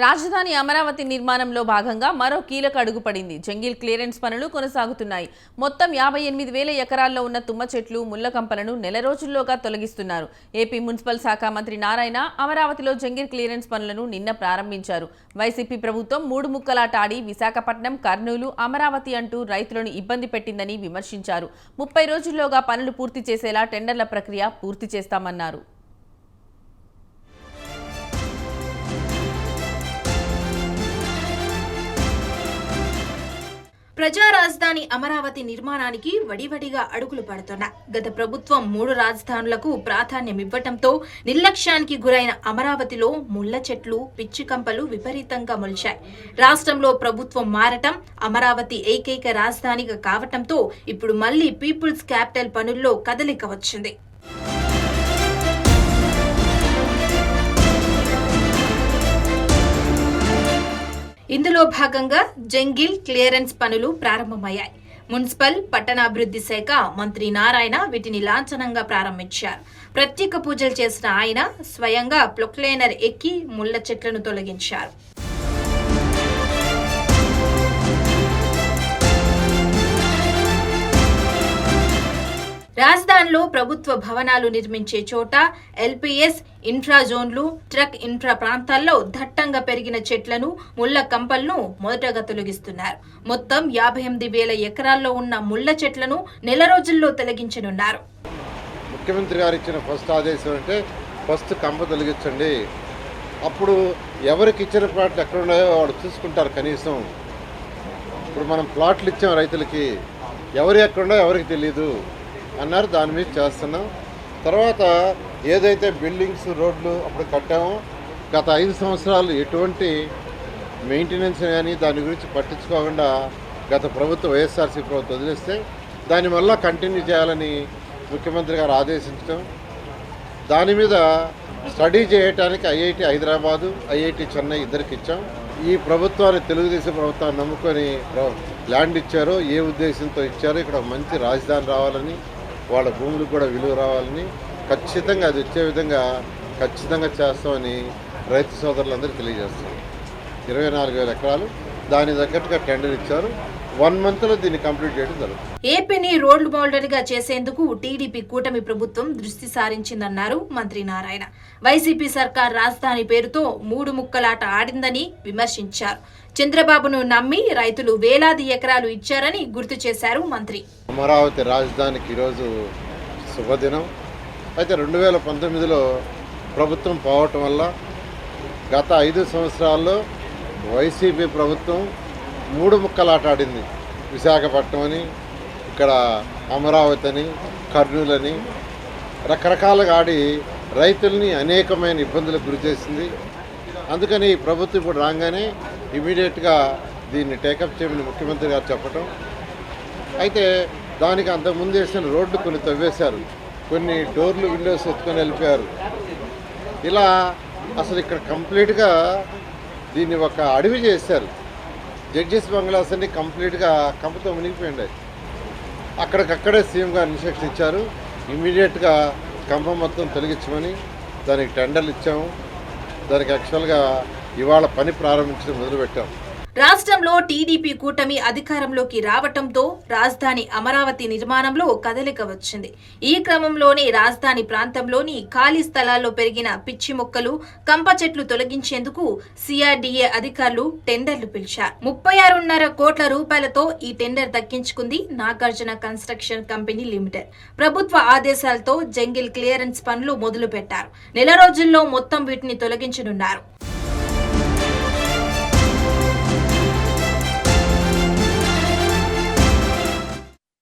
రాజధాని అమరావతి నిర్మాణంలో భాగంగా మరో కీలక అడుగు పడింది. జంగిల్ క్లియరెన్స్ పనులు కొనసాగుతున్నాయి. మొత్తం యాభై ఎనిమిది వేల ఎకరాల్లో ఉన్న తుమ్మ చెట్లు ముళ్ళ కంపలను నెల రోజుల్లోగా తొలగిస్తున్నారు. ఏపీ మున్సిపల్ శాఖ మంత్రి నారాయణ అమరావతిలో జంగిల్ క్లియరెన్స్ పనులను నిన్న ప్రారంభించారు. వైసీపీ ప్రభుత్వం మూడు ముక్కలాటాడి విశాఖపట్నం కర్నూలు అమరావతి అంటూ రైతులను ఇబ్బంది పెట్టిందని విమర్శించారు. ముప్పై రోజుల్లోగా పనులు పూర్తి చేసేలా టెండర్ల ప్రక్రియ పూర్తి చేస్తామన్నారు. ప్రజా రాజధాని అమరావతి నిర్మాణానికి వడివడిగా అడుగులు పడుతున్న. గత ప్రభుత్వం మూడు రాజధానులకు ప్రాధాన్యం ఇవ్వటంతో నిర్లక్ష్యానికి గురైన అమరావతిలో ముళ్ళ చెట్లు పిచ్చికంపలు విపరీతంగా మొలిచాయి. రాష్ట్రంలో ప్రభుత్వం మారటం అమరావతి ఏకైక రాజధానిగా కావటంతో ఇప్పుడు మళ్ళీ పీపుల్స్ క్యాపిటల్ పనుల్లో కదలిక వచ్చింది. ఇందులో భాగంగా జంగిల్ క్లియరెన్స్ పనులు ప్రారంభమయ్యాయి. మున్సిపల్ పట్టణాభివృద్ధి శాఖ మంత్రి నారాయణ వీటిని లాంఛనంగా ప్రారంభించారు. ప్రత్యేక పూజలు చేసిన ఆయన స్వయంగా ప్లొక్లైనర్ ఎక్కి ముళ్ళ చెట్లను తొలగించారు. రాజధానిలో ప్రభుత్వ భవనాలు నిర్మించే చోట ఎల్పీఎస్ ఇన్ఫ్రా జోన్లు ట్రక్ ఇన్ఫ్రా ప్రాంతాల్లో దట్టంగా పెరిగిన చెట్లను ముళ్ళ కంపలను మొదటగా తొలగిస్తున్నారు. మొత్తం యాభై ఎనిమిది వేల ఎకరాల్లో ఉన్న ముళ్ళ చెట్లను నెల రోజుల్లో తొలగించనున్నారు. ముఖ్యమంత్రి గారు ఇచ్చిన ఫస్ట్ ఆదేశం అంటే ఫస్ట్ కంప తొలగించండి. అప్పుడు ఎవరికి ఇచ్చిన ప్లాట్లు ఎక్కడ ఉన్నాయో వాడు చూసుకుంటారు కనీసం. ఇప్పుడు మనం ప్లాట్లు ఇచ్చాం రైతులకి. ఎవరు ఎక్కడుండో ఎవరికి తెలియదు అన్నారు దాని మీద చేస్తున్నాం. తర్వాత ఏదైతే బిల్డింగ్స్ రోడ్లు అప్పుడు కట్టామో గత ఐదు సంవత్సరాలు ఎటువంటి మెయింటెనెన్స్ కానీ దాని గురించి పట్టించుకోకుండా గత ప్రభుత్వం వైఎస్ఆర్సీ ప్రభుత్వం వదిలేస్తే దాని వల్ల కంటిన్యూ చేయాలని ముఖ్యమంత్రి గారు ఆదేశించడం. దాని మీద స్టడీ చేయడానికి ఐఐటి హైదరాబాదు ఐఐటి చెన్నై ఇద్దరికి ఇచ్చాం. ఈ ప్రభుత్వాన్ని తెలుగుదేశం ప్రభుత్వాన్ని నమ్ముకొని ప్ర- ల్యాండ్ ఇచ్చారో ఏ ఉద్దేశంతో ఇచ్చారో ఇక్కడ మంచి రాజధాని రావాలని వాళ్ళ భూములకు కూడా విలువ రావాలని ఖచ్చితంగా అది వచ్చే విధంగా ఖచ్చితంగా చేస్తామని రైతు సోదరులందరూ తెలియజేస్తాం ఇరవై నాలుగు వేల ఎకరాలు దాని తగ్గట్టుగా టెండర్ ఇచ్చారు. వన్ మంత్లో దీన్ని కంప్లీట్ చేయడం జరుగుతుంది. ఏపీని రోడ్ మోడల్గా చేసేందుకు టీడీపీ కూటమి ప్రభుత్వం దృష్టి సారించిందన్నారు మంత్రి నారాయణ. వైసీపీ సర్కార్ రాజధాని పేరుతో మూడు ముక్కలాట ఆడిందని విమర్శించారు. చంద్రబాబును నమ్మి రైతులు వేలాది ఎకరాలు ఇచ్చారని గుర్తు చేశారు మంత్రి. అమరావతి రాజధానికి ఈరోజు శుభదినం. అయితే రెండు వేల పంతొమ్మిదిలో ప్రభుత్వం పోవటం వల్ల గత ఐదు సంవత్సరాల్లో వైసీపీ ప్రభుత్వం మూడు ముక్కలాట ఆడింది. విశాఖపట్నం అని ఇక్కడ అమరావతి అని కర్నూలు అని. రకరకాలుగా ఆడి రైతుల్ని అనేకమైన ఇబ్బందులకు గురి చేసింది. అందుకని ఈ ప్రభుత్వం ఇప్పుడు రాగానే ఇమీడియట్గా దీన్ని టేకప్ చేయమని ముఖ్యమంత్రి గారు చెప్పటం. అయితే దానికి అంతకుముందు వేసిన రోడ్లు కొన్ని తవ్వేశారు. కొన్ని డోర్లు విండోస్ ఎత్తుకొని వెళ్ళిపోయారు. ఇలా అసలు ఇక్కడ కంప్లీట్గా దీన్ని ఒక అడవి చేశారు. జడ్జెస్ బంగ్లాస్ అన్ని కంప్లీట్గా కంపతో మునిగిపోయింది. అక్కడికక్కడే సీఎం గారు ఇన్స్ట్రక్షన్ ఇచ్చారు. ఇమీడియట్గా కంప మొత్తం తొలగించమని దానికి టెండర్లు ఇచ్చాము. దానికి యాక్చువల్గా ఇవాళ పని ప్రారంభించడం మొదలుపెట్టాం. రాష్ట్రంలో టీడీపీ కూటమి అధికారంలోకి రావటంతో రాజధాని అమరావతి నిర్మాణంలో కదలిక వచ్చింది. ఈ క్రమంలోనే రాజధాని ప్రాంతంలోని ఖాళీ స్థలాల్లో పెరిగిన పిచ్చి మొక్కలు కంప చెట్లు తొలగించేందుకు సిఆర్డీఏ అధికారులు టెండర్లు పిలిచారు. ముప్పై ఆరున్నర కోట్ల రూపాయలతో ఈ టెండర్ దక్కించుకుంది నాగార్జున కన్స్ట్రక్షన్ కంపెనీ లిమిటెడ్. ప్రభుత్వ ఆదేశాలతో జంగిల్ క్లియరెన్స్ పనులు మొదలు పెట్టారు నెల రోజుల్లో మొత్తం వీటిని తొలగించనున్నారు.